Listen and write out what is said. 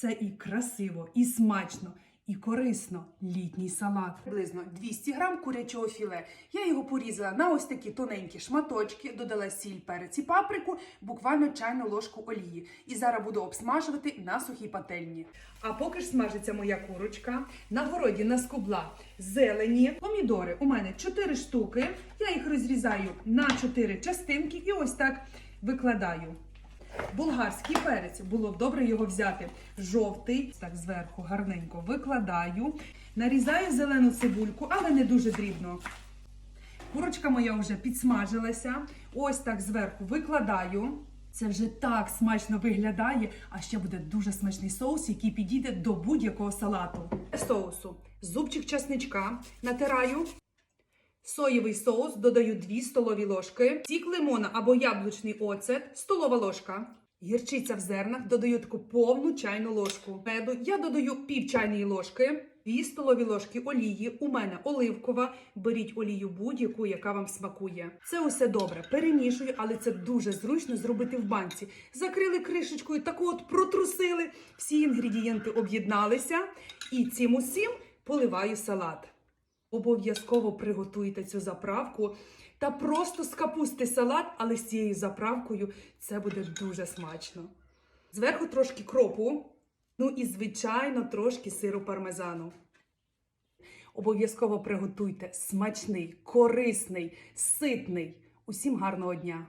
Це і красиво, і смачно, і корисно. Літній салат. Приблизно 200 грам курячого філе. Я його порізала на ось такі тоненькі шматочки, додала сіль, перець і паприку, буквально чайну ложку олії. І зараз буду обсмажувати на сухій пательні. А поки ж смажиться моя курочка, на городі наскубла зелені, помідори. У мене 4 штуки. Я їх розрізаю на 4 частинки і ось так викладаю. Болгарський перець було б добре його взяти. Жовтий, так зверху гарненько викладаю. Нарізаю зелену цибульку, але не дуже дрібно. Курочка моя вже підсмажилася. Ось так зверху викладаю. Це вже так смачно виглядає, а ще буде дуже смачний соус, який підійде до будь-якого салату. Соусу зубчик часничка натираю. Соєвий соус додаю 2 столові ложки, сік лимона або яблучний оцет, столова ложка. Гірчиця в зернах додаю таку повну чайну ложку. Меду я додаю пів чайної ложки, 2 столові ложки олії. У мене оливкова. Беріть олію будь-яку, яка вам смакує. Це усе добре. Перемішую, але це дуже зручно зробити в банці. Закрили кришечкою, таку от протрусили. Всі інгредієнти об'єдналися. І цим усім поливаю салат. Обов'язково приготуйте цю заправку та просто з капусти салат, але з цією заправкою це буде дуже смачно. Зверху трошки кропу, ну і, звичайно, трошки сиру пармезану. Обов'язково приготуйте смачний, корисний, ситний. Усім гарного дня!